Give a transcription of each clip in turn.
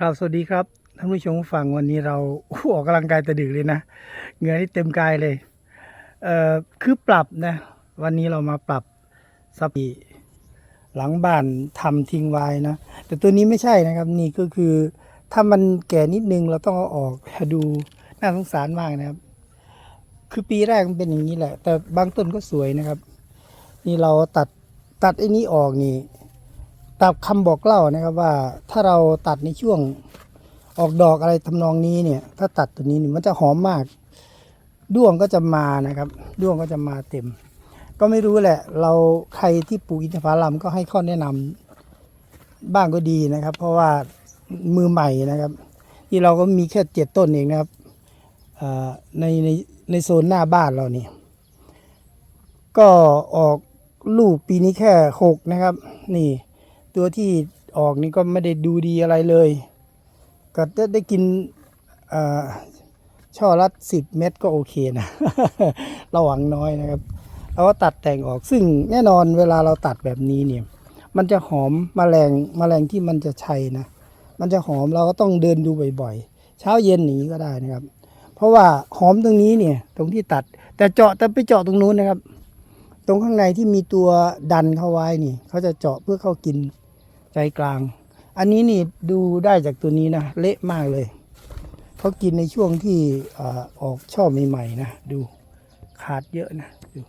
กล่าวสวัสดีครับท่านผู้ชมฟังวันนี้เราอออกกำลังกายแต่ดึกเลยนะเหงื่อนี่เต็มกายเลยเอ่อคือปรับนะ วันนี้เรามาปรับสปีหลังบ้านทำทิ้งไว้นะ แต่ตัวนี้ไม่ใช่นะครับนี่ก็คือ ถ้ามันแก่นิดนึงเราต้องเอาออกดูน่าสงสารมากนะครับ คือปีแรกมันเป็นอย่างนี้แหละ แต่บางต้นก็สวยนะครับ นี่เราตัดตัดไอ้นี้ออกนี่ ตามคำบอกเล่านะครับว่าถ้าเราตัดในช่วงออกดอกอะไรทำนองนี้เนี่ย ถ้าตัดตัวนี้นี่มันจะหอมมาก ด้วงก็จะมานะครับ ด้วงก็จะมาเต็ม ก็ไม่รู้แหละ เราใครที่ปลูกอินทผลัมก็ให้ข้อแนะนำบ้างก็ดีนะครับ เพราะว่ามือใหม่นะครับ ที่เราก็มีแค่เจ็ดต้นเองนะครับในในในโซนหน้าบ้านเรานี่ก็ออกลูกปีนี้แค่หกนะครับ นี่ ตัวที่ออกนี่ก็ไม่ได้ดูดีอะไรเลย ก็ได้ได้กินอ่อช่อละสิบเม็ดก็โอเคนะ ระหวังน้อยนะครับเราก็ตัดแต่งออกซึ่งแน่นอนเวลาเราตัดแบบนี้เนี่ย มันจะหอมมแมลงมแมลงที่มันจะชัยนะ มันจะหอมเราก็ต้องเดินดูบ่อยๆ เช้าเย็นหนีก็ได้นะครับ เพราะว่าหอมตรงนี้เนี่ยตรงที่ตัด แต่เจาะแต่ไปเจาะตรงนู้นนะครับ ตรงข้างในที่มีตัวดันเข้าไว้นี่เขาจะเจาะเพื่อเข้ากิน ใจกลาง อันนี้นี่ดูได้จากตัวนี้นะ เละมากเลยเขากินในช่วงที่ออออกช่อใหม่ๆนะ ดูขาดเยอะนะดู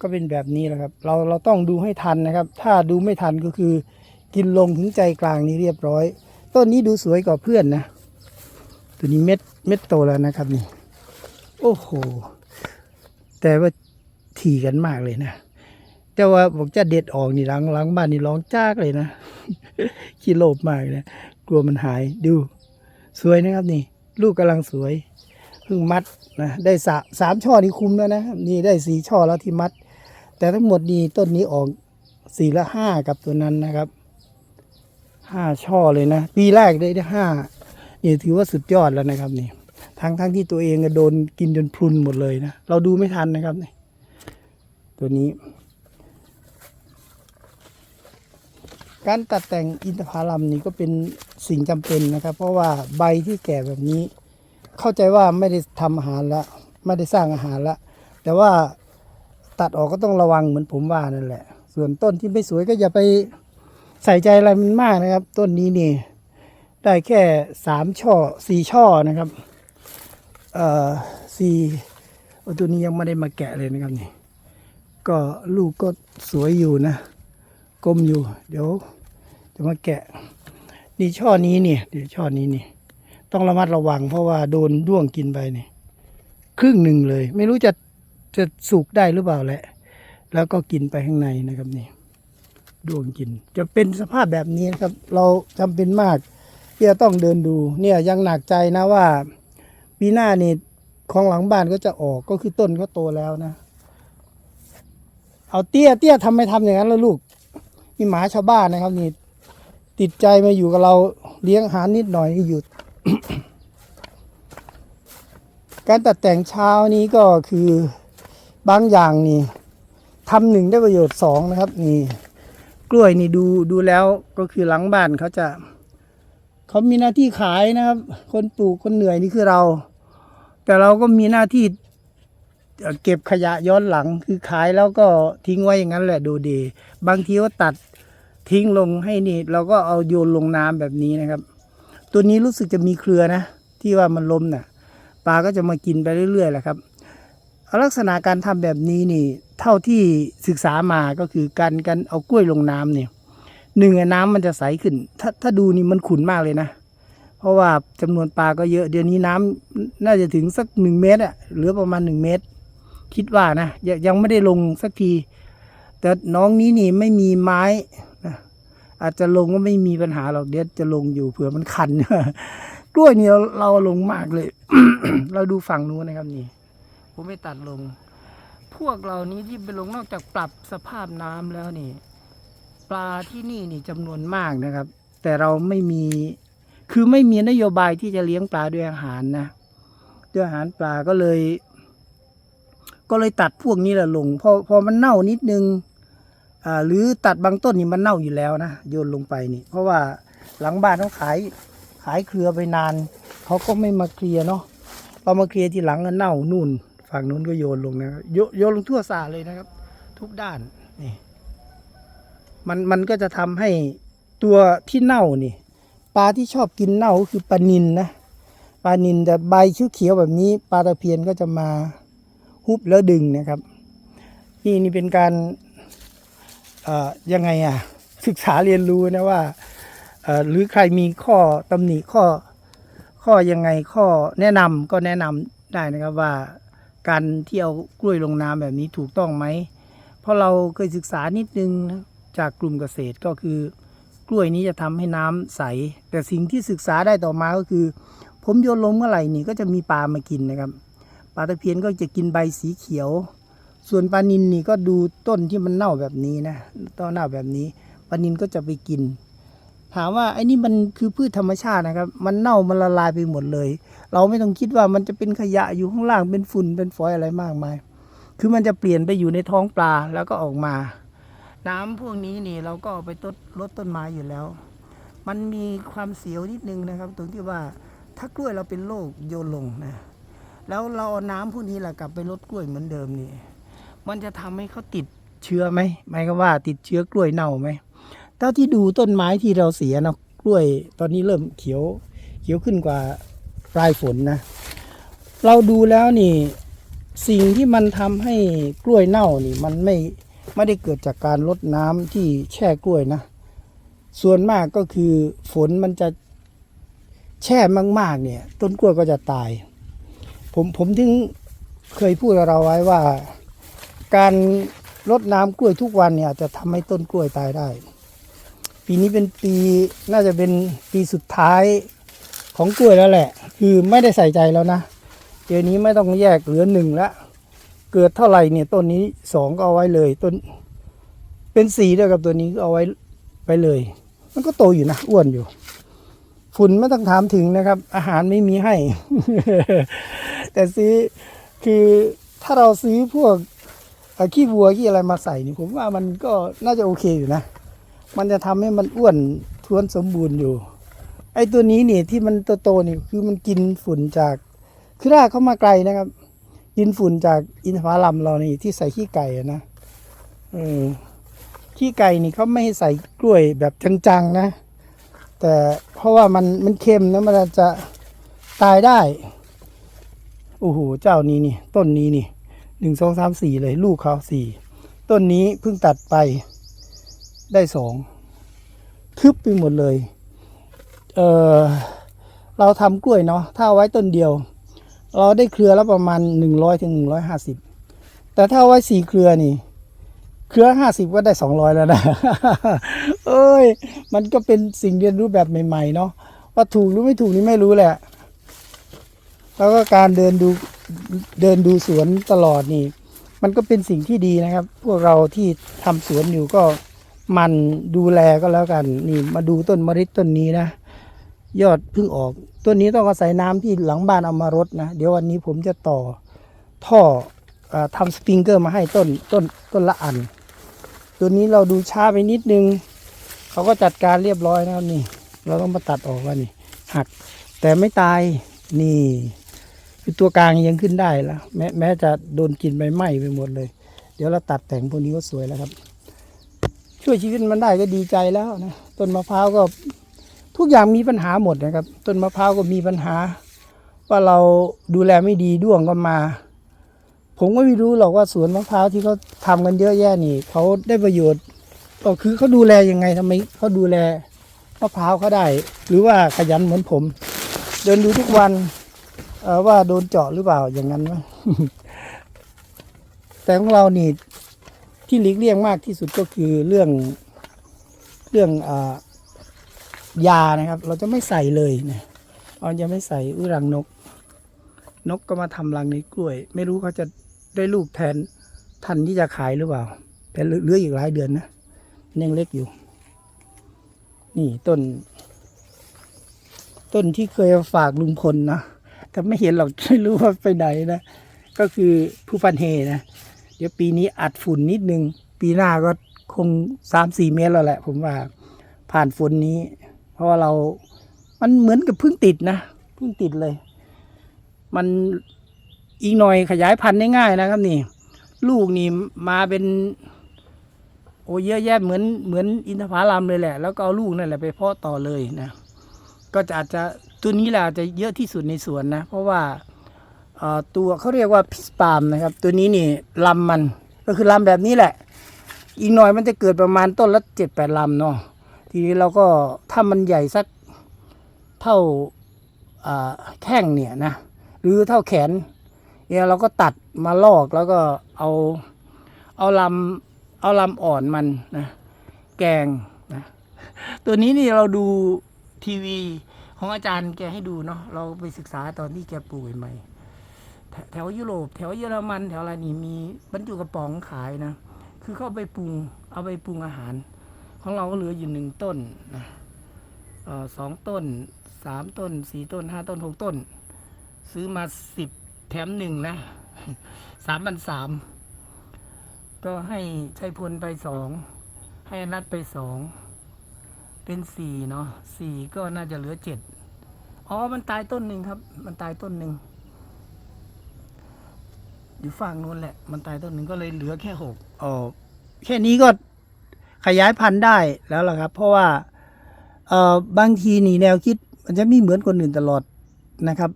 ก็เป็นแบบนี้แหละครับ เราเราต้องดูให้ทันนะครับ ถ้าดูไม่ทันก็คือ กินลงถึงใจกลางนี้เรียบร้อย ต้นนี้ดูสวยกว่าเพื่อนนะ ตัวนี้เม็ดเม็ดโตแล้วนะครับนี่ โอ้โห แต่ว่าถี่กันมากเลยนะ แต่ว่าบอกจะเด็ดออกนี่หลังหลังบ้านนี่ร้องจากเลยนะขี้โลภมากเลยกลัวมันหายดู สวยนะครับนี่ ลูกกำลังสวยเพิ่งมัดนะได้สาสามช่อนี่คุ้มแล้วนะนี่ได้สี่ช่อแล้วที่มัด แต่ทั้งหมดนี่ต้นนี้ออกสี่ละห้ากับตัวนั้นนะครับห้าช่อเลยนะ ปีแรกได้ได้ห้านี่ถือว่าสุดยอดแล้วนะครับนี่ทั้งทั้งที่ตัวเองก็โดนกินจนพรุนหมดเลยนะ เราดูไม่ทันนะครับนี่ตัวนี้ การตัดแต่งอินทผลัมนี่ก็เป็นสิ่งจำเป็นนะครับ เพราะว่าใบที่แก่แบบนี้ เข้าใจว่าไม่ได้ทำอาหารละไม่ได้สร้างอาหารละแต่ว่าตัดออกก็ต้องระวังเหมือนผมว่านั่นแหละ ส่วนต้นที่ไม่สวยก็อย่าไปใส่ใจอะไรมันมากนะครับ ต้นนี้นี่ได้แค่สามช่อสี่ช่อนะครับเอ่อสี่ตัวนี้ยังไม่ได้มาแกะเลยนะครับนี่ก็ลูกก็สวยอยู่นะกลมอยู่ เดี๋ยว จะมาแกะ นี่ช่อนี้เนี่ยเดี๋ยวช่อนี้นี่ต้องระมัดระวัง เพราะว่าโดนด้วงกินไปนี่ครึ่งหนึ่งเลย ไม่รู้จะจะสุกได้หรือเปล่าแหละ แล้วก็กินไปข้างในนะครับนี่ด้วงกิน จะเป็นสภาพแบบนี้นะครับ เราจำเป็นมากที่จะต้องเดินดู เนี่ยยังหนักใจนะว่าปีหน้านี่ของหลังบ้านก็จะออกก็คือต้นก็โตแล้วนะ เอาเตี้ยเตี้ยทำไมทำอย่างนั้นล่ะลูกนี่หมาชาวบ้านนะครับนี่ ติดใจมาอยู่กับเราเลี้ยงอาหารนิดหน่อยหยุด การตัดแต่งเช้านี้ก็คือบางอย่างนี่ทำหนึ่งได้ประโยชน์สองนะครับ นี่ กล้วยนี่ดูดูแล้วก็คือหลังบ้านเขาจะเขามีหน้าที่ขายนะครับ คนปลูกคนเหนื่อยนี่คือเรา แต่เราก็มีหน้าที่เอ่อเก็บขยะย้อนหลังคือขายแล้วก็ทิ้งไว้อย่างนั้นแหละดูดี บางทีก็ตัด ทิ้งลงให้นี่เราก็เอาโยนลงน้ำแบบนี้นะครับ ตัวนี้รู้สึกจะมีเครือนะ ที่ว่ามันล้มน่ะปลาก็จะมากินไปเรื่อยๆแหละครับลักษณะการทำแบบนี้นี่ เท่าที่ศึกษามาก็คือการการเอากล้วยลงน้ำเนี่ยหนึ่งอะน้ำมันจะใสขึ้น ถ้าถ้าดูนี่มันขุ่นมากเลยนะ เพราะว่าจำนวนปลาก็เยอะ เดี๋ยวนี้น้ำน่าจะถึงสักหนึ่งเมตรอะเหลือประมาณหนึ่งเมตร คิดว่านะยังยังไม่ได้ลงสักที แต่น้องนี้นี่ไม่มีไม้นะอาจจะลงก็ไม่มีปัญหาหรอกเดี๋ยวจะลงอยู่เผื่อมันคันกล้วยนี่เราเราลงมากเลย เราดูฝั่งนู้นนะครับนี่ ผมไม่ตัดลง พวกเรานี้ที่ไปลงนอกจากปรับสภาพน้ำแล้วนี่ ปลาที่นี่นี่จำนวนมากนะครับ แต่เราไม่มีคือไม่มีนโยบายที่จะเลี้ยงปลาด้วยอาหารนะด้วยอาหารปลาก็เลย ก็เลยตัดพวกนี้แหละลงพอพอมันเน่านิดนึงอ่าหรือตัดบางต้นนี่มันเน่าอยู่แล้วนะโยนลงไปนี่ เพราะว่าหลังบ้านเขาขายขายเครือไปนานเขาก็ไม่มาเคลียร์เนาะเรามาเคลียร์ทีหลังก็เน่านู่น ฝั่งนู้นก็โยนลงนะโยโยนลงทั่วสาเลยนะครับ ทุกด้านนี่มันมันก็จะทำให้ตัวที่เน่านี่ปลาที่ชอบกินเน่าก็คือปลานินนะปลานินแต่ใบเขียวแบบนี้ปลาตะเพียนก็จะมา ฮุบแล้วดึงนะครับ นี่นี่เป็นการยังไงอะศึกษาเรียนรู้นะว่าหรือใครมีข้อตำหนิข้อข้อยังไงข้อแนะนำก็แนะนำได้นะครับว่าการที่เอากล้วยลงน้ำแบบนี้ถูกต้องไหม เพราะเราเคยศึกษานิดนึงนะจากกลุ่มเกษตรก็คือกล้วยนี้จะทำให้น้ำใส แต่สิ่งที่ศึกษาได้ต่อมาก็คือ ผมโยนลงเมื่อไหร่นี่ก็จะมีปลามากินนะครับ ปลาตะเพียนก็จะกินใบสีเขียว ส่วนปลานินนี่ก็ดูต้นที่มันเน่าแบบนี้นะต้นเน่าแบบนี้ปลานินก็จะไปกิน ถามว่าไอ้นี่มันคือพืชธรรมชาตินะครับ มันเน่ามันละลายไปหมดเลย เราไม่ต้องคิดว่ามันจะเป็นขยะอยู่ข้างล่างเป็นฝุ่นเป็นฝอยอะไรมากมาย คือมันจะเปลี่ยนไปอยู่ในท้องปลาแล้วก็ออกมา น้ำพวกนี้นี่เราก็เอาไปต้นลดต้นไม้อยู่แล้ว มันมีความเสียวนิดนึงนะครับ ตรงที่ว่าถ้ากล้วยเราเป็นโรคโยนลงนะ แล้วเราเอาน้ำพวกนี้แหละกลับไปลดกล้วยเหมือนเดิมนี่ มันจะทำให้เขาติดเชื้อไหมหมายก็ว่าติดเชื้อกล้วยเน่าไหมเท่าที่ดูต้นไม้ที่เราเสียเนาะกล้วยตอนนี้เริ่มเขียวเขียวขึ้นกว่าปลายฝนนะ เราดูแล้วนี่สิ่งที่มันทำให้กล้วยเน่านี่มันไม่ไม่ได้เกิดจากการลดน้ำที่แช่กล้วยนะ ส่วนมากก็คือฝนมันจะแช่มากๆเนี่ย ต้นกล้วยก็จะตาย ผมผมถึงเคยพูดกับเราไว้ว่า การรดน้ำกล้วยทุกวันเนี่ยจะทำให้ต้นกล้วยตายได้ ปีนี้เป็นปีน่าจะเป็นปีสุดท้ายของกล้วยแล้วแหละ คือไม่ได้ใส่ใจแล้วนะเดี๋ยวนี้ไม่ต้องแยกเหลือหนึ่งละเกิดเท่าไหร่เนี่ยต้นนี้สองก็เอาไว้เลยต้น เป็นสีเดียกับตัวนี้ก็เอาไว้ไปเลย มันก็โตอยู่นะอ้วนอยู่ ฝุ่นไม่ต้องถามถึงนะครับ อาหารไม่มีให้ แต่ซื้อคือถ้าเราซื้อพวกขี้วัวขี้อะไรมาใส่นี่ผมว่ามันก็น่าจะโอเคอยู่นะ มันจะทำให้มันอ้วนท้วนสมบูรณ์อยู่ ไอ้ตัวนี้เนี่ยที่มันโตๆนี่คือมันกินฝุ่นจากคือรากเข้ามาไกลนะครับ กินฝุ่นจากอินทผลัมเรานี่ที่ใส่ขี้ไก่นะเออขี้ไก่นี่เขาไม่ให้ใส่กล้วยแบบจังๆนะ แต่เพราะว่ามันมันเค็มนะมันจะตายได้ โอ้โห เจ้านี้นี่ ต้นนี้นี่หนึ่งสองสามสี่เลย ลูกเขาสี่ต้นนี้เพิ่งตัดไปได้สองทึบไปหมดเลย เออเราทำกล้วยเนาะถ้าไว้ต้นเดียว เราได้เครือละประมาณหนึ่งร้อยถึงหนึ่งร้อยห้าสิบแต่ถ้าเอาไว้สี่เครือนี่ เครือห้าสิบก็ได้สองร้อยแล้วนะเอ้ย มันก็เป็นสิ่งเรียนรู้แบบใหม่ ๆ เนาะว่าถูกหรือไม่ถูกนี่ไม่รู้แหละ แล้วก็การเดินดูเดินดูสวนตลอดนี่ มันก็เป็นสิ่งที่ดีนะครับ พวกเราที่ทำสวนอยู่ก็มันดูแลก็แล้วกัน นี่มาดูต้นมะริดต้นนี้นะ ยอดเพิ่งออก ต้นนี้ต้องอาศัยน้ำที่หลังบ้านเอามารดนะ เดี๋ยววันนี้ผมจะต่อท่ออาทำสปริงเกอร์มาให้ต้นต้นต้นละอัน ตัวนี้เราดูช้าไปนิดนึง เขาก็จัดการเรียบร้อยนะครับนี่ เราต้องมาตัดออกว่านี่หัก แต่ไม่ตายนี่ คือตัวกลางยังขึ้นได้ล้วแม้แม้จะโดนกินใบไหม้ไปหมดเลย เดี๋ยวเราตัดแต่งพวกนี้ก็สวยแล้วครับ ช่วยชีวิตมันได้ก็ดีใจแล้วนะต้นมะพร้าวก็ทุกอย่างมีปัญหาหมดนะครับ ต้นมะพร้าวก็มีปัญหา ว่าเราดูแลไม่ดีด้วงก็มา ผมก็ไม่รู้หรอกว่าสวนมะพร้าวที่เขาทำกันเยอะแยะนี่เขาได้ประโยชน์ก็คือเขาดูแลยังไงทำไมเขาดูแลมะพร้าวเขาได้ หรือว่าขยันเหมือนผม เดินดูทุกวัน ว่าโดนเจาะหรือเปล่าอย่างนั้นวะแต่ของเรานี่ที่หลีกเลี่ยงมากที่สุดก็คือเรื่องเรื่องอยานะครับ เราจะไม่ใส่เลยเนี่ยเราจะไม่ใส่อุรังนก นกก็มาทำรังในกล้วย ไม่รู้เขาจะได้ลูกแทนทันที่จะขายหรือเปล่า แต่เหลืออีกหลายเดือนนะยังเล็กอยู่ นี่ต้น ต้นที่เคยฝากลุงพลนะ แต่ไม่เห็นหรอกไม่รู้ว่าไปไหนนะ ก็คือผู้พันเฮนะ เดี๋ยวปีนี้อัดฝุ่นนิดนึง ปีหน้าก็คงสามสี่เมตรแล้วแหละ ผมว่าผ่านฝนนี้ เพราะว่าเรา มันเหมือนกับเพิ่งติดนะเพิ่งติดเลย มันอีกหน่อยขยายพันธุ์ได้ง่ายนะครับนี่ ลูกนี่มาเป็น โอ้เยอะแยะเหมือนเหมือนอินทผลัมเลยแหละ แล้วก็เอาลูกนั่นแหละไปเพาะต่อเลยนะ ก็จะอาจจะตัวนี้แหละจะเยอะที่สุดในสวนนะ เพราะว่าตัวเขาเรียกว่าพิสปามนะครับ ตัวนี้นี่ลำมันก็คือลำแบบนี้แหละ อีกหน่อยมันจะเกิดประมาณต้นละเจ็ดแปดลำเนาะทีนี้เราก็ถ้ามันใหญ่สักเท่าอ่าแข้งเนี่ยนะหรือเท่าแขนเนี่ยเราก็ตัดมาลอกแล้วก็เอาเอาลำเอาลำอ่อนมันนะแกงนะตัวนี้นี่เราดู ทีวีของอาจารย์แกให้ดูเนาะเราไปศึกษาตอนที่แกปลูกใหม่ แถวยุโรปแถวเยอรมัน แถวอะไรนี่มีบรรจุกระป๋องขายนะ คือเข้าไปปรุงเอาไปปรุงอาหาร ของเราก็เหลืออยู่หนึ่งต้นนะออสองต้นสามต้นสี่ต้นห้าต้นหกต้น ซื้อมาสิบแถมหนึ่งนะสามพันสามก็ให้ชัยพลไปสองให้นัดไปสอง เป็นสี่เนาะสี่ก็น่าจะเหลือเจ็ดอ๋อ มันตายต้นหนึ่งครับ มันตายต้นหนึ่งอยู่ฝั่งนู้นแหละ มันตายต้นหนึ่งก็เลยเหลือแค่หกอ๋อแค่นี้ก็ขยายพันธุ์ได้แล้วล่ะครับ เพราะว่าเอ่อบางทีนี่แนวคิด มันจะไม่เหมือนคนอื่นตลอดนะครับ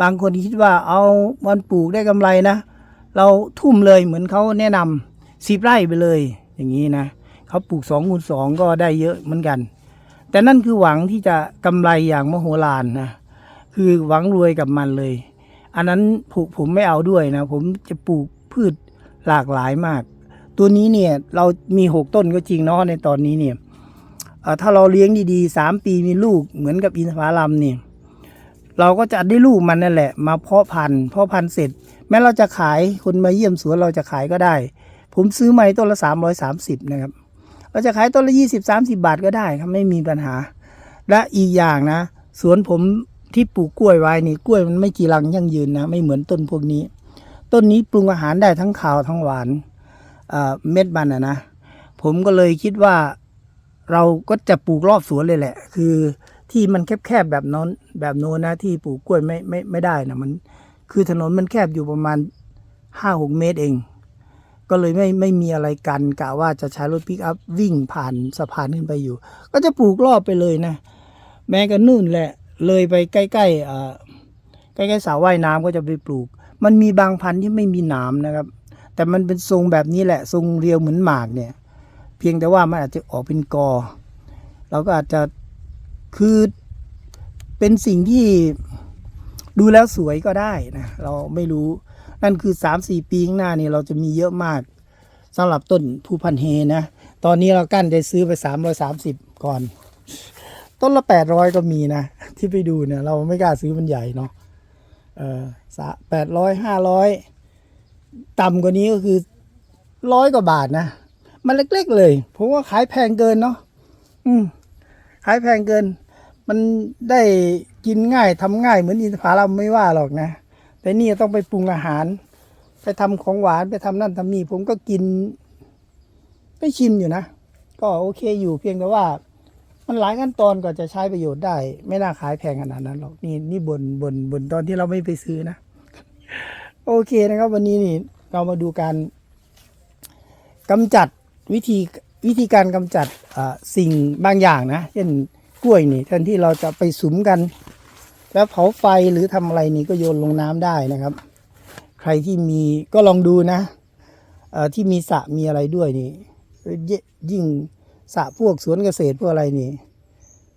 บางคนคิดว่าเอาวันปลูกได้กำไรนะ เราทุ่มเลยเหมือนเขาแนะนำสิบไร่ไปเลย อย่างนี้นะเขาปลูกสองคูณสองก็ได้เยอะเหมือนกัน แต่นั่นคือหวังที่จะกำไรอย่างมโหฬารนะ คือหวังรวยกับมันเลย อันนั้นผมผมไม่เอาด้วยนะ ผมจะปลูกพืชหลากหลายมาก ตัวนี้เนี่ยเรามีหกต้นก็จริงเนาะในตอนนี้เนี่ยถ้าเราเลี้ยงดีๆสามปีมีลูกเหมือนกับอินทผลัมเนี่ยเราก็จะได้ลูกมันนั่นแหละ มาเพาะพันธุ์เพาะพันธุ์เสร็จ แม้เราจะขายคนมาเยี่ยมสวนเราจะขายก็ได้ ผมซื้อไม้ต้นละสามร้อยสามสิบนะครับ เราจะขายต้นละยี่สิบสามสิบาทก็ได้ครับไม่มีปัญหา และอีกอย่างนะ สวนผมที่ปลูกกล้วยไว้นี่กล้วยมันไม่กี่รังยั่งยืนนะ ไม่เหมือนต้นพวกนี้ ต้นนี้ปรุงอาหารได้ทั้งขาวทั้งหวานเม็ดมันอะนะ ผมก็เลยคิดว่าเราก็จะปลูกรอบสวนเลยแหละ คือที่มันแคบๆแบบน้นแบบโน้นนะที่ปลูกกล้วยไม่ไม่ไม่ได้นะมัน คือถนนมันแคบอยู่ประมาณห้าหกเมตรเอง ก็เลยไม่ไม่มีอะไรกันกะว่าจะใช้รถปิกอัพวิ่งผ่านสะพานขึ้นไปอยู่ ก็จะปลูกรอบไปเลยนะ แม้กันนู่นแหละเลยไปใกล้ๆอ่าใกล้ๆสระว่ายน้ำก็จะไปปลูก มันมีบางพันธุ์ที่ไม่มีหนามนะครับ แต่มันเป็นทรงแบบนี้แหละ ทรงเรียวเหมือนหมากเนี่ย เพียงแต่ว่ามันอาจจะออกเป็นกอ เราก็อาจจะคือเป็นสิ่งที่ดูแล้วสวยก็ได้นะ เราไม่รู้ นั่นคือสามสี่ปีข้างหน้านี่เราจะมีเยอะมากสำหรับต้นผู้พันเฮนะ ตอนนี้เรากั้นได้ซื้อไปสามร้อยสามสิบก่อน ต้นละแปดร้อยก็มีนะ ที่ไปดูเนี่ย เราไม่กล้าซื้อมันใหญ่เนาะเออแปดร้อยห้าร้อยต่ำกว่านี้ก็คือร้อยกว่าบาทนะ มันเล็กๆเลยผมว่าขายแพงเกินเนาะอืมขายแพงเกิน มันได้กินง่ายทำง่ายเหมือนอินทผลัมไม่ว่าหรอกนะ แต่นี่ต้องไปปรุงอาหาร ไปทำของหวานไปทำนั่นทำนี่ผมก็กินไปชิมอยู่นะ ก็โอเคอยู่เพียงแต่ว่า มันหลายขั้นตอนกว่าจะใช้ประโยชน์ได้ ไม่น่าขายแพงขนาดนั้นหรอกนี่นี่บนบนบนตอนที่เราไม่ไปซื้อนะ โอเคนะครับ วันนี้นี่เรามาดูการกำจัดวิธีวิธีการกำจัดสิ่งบางอย่างนะ เช่นกล้วยนี่แทนที่เราจะไปสุมกัน แล้วเผาไฟหรือทำอะไรนี่ก็โยนลงน้ำได้นะครับ ใครที่มีก็ลองดูนะที่มีสระมีอะไรด้วยนี่เยยิ่งสระพวกสวนเกษตรพวกอะไรนี่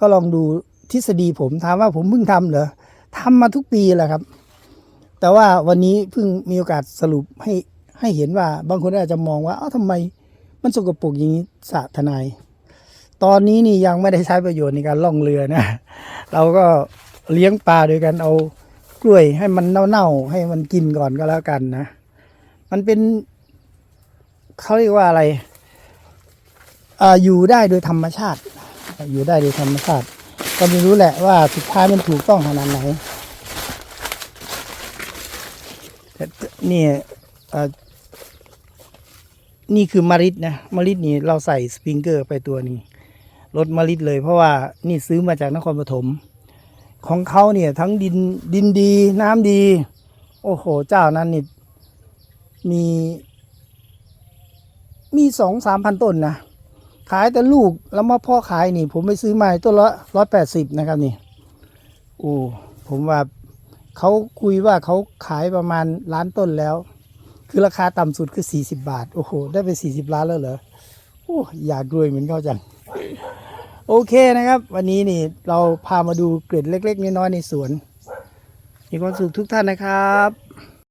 ก็ลองดูทฤษฎีผมถามว่าผมเพิ่งทำเหรอทำมาทุกปีแหละครับ แต่ว่าวันนี้เพิ่งมีโอกาสสรุปให้ให้เห็นว่าบางคนอาจจะมองว่าเอ้าทำไมมันสกปรกอย่างนี้สระทนาย ตอนนี้นี่ยังไม่ได้ใช้ประโยชน์ในการล่องเรือนะ เราก็ เลี้ยงปลาโดยการเอากล้วยให้มันเน่าๆให้มันกินก่อนก็แล้วกันนะ มันเป็นเขาเรียกว่าอะไรอ่าอยู่ได้โดยธรรมชาติ อยู่ได้โดยธรรมชาติ ก็ไม่รู้แหละว่าสุดท้ายมันถูกต้องขนาดไหนแต่นี่เอ่อนี่คือมาริดนะมาริดนี่เราใส่สปริงเกอร์ไปตัวหนึงรสมะลิดเลยเพราะว่านี่ซื้อมาจากนครปฐม ของเขาเนี่ยทั้งดินดินดีน้ำดี โอ้โห เจ้านั้นนี่มี มีสองสามพันต้นนะขายแต่ลูกแล้วมาพ่อขายนี่ ผมไปซื้อมาต้นละร้อยแปดสิบนะครับนี่โอ้ผมว่าเขาคุยว่าเขาขายประมาณล้านต้นแล้ว คือราคาต่ำสุดคือสี่สิบาท โอ้โห ได้ไปสี่สิบล้านแล้วเหรอโอ้อยากรวยเหมือนเขาจัง โอเคนะครับ วันนี้นี่เราพามาดูเกล็ดเล็ก ๆ น้อยๆในสวน มีความสุขทุกท่านนะครับ